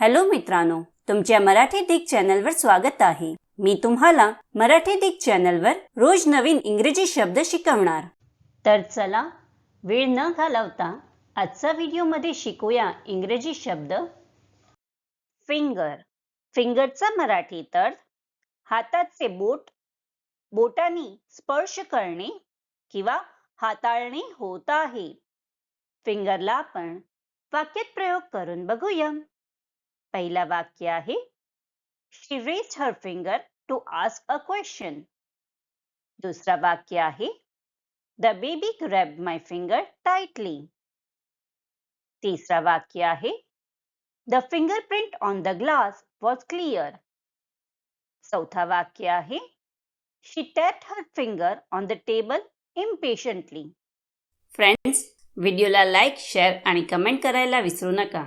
Hello मित्रांनो तुमच्या मराठी दिग चॅनलवर स्वागत आहे. मी तुम्हाला मराठी दिग चॅनलवर रोज नवीन इंग्रजी शब्द शिकवणार. तर चला वेळ न घालवता आजचा व्हिडिओमध्ये शिकूया इंग्रजी शब्द. फिंगर फिंगरचा मराठी तर हाताचे बोट बोटाने स्पर्श करणे किंवा हाताळणे होत आहे. फिंगरला आपण वाक्यात प्रयोग करून बघूया. पहिला वाक्य आहे she raised her finger to ask a question दुसरा वाक्य आहे the baby grab my finger tightly तिसरा वाक्य आहे the fingerprint on the glass was clear चौथा वाक्य आहे she tat her finger on the table impatiently friends व्हिडिओला लाईक शेअर आणि कमेंट करायला विसरू नका.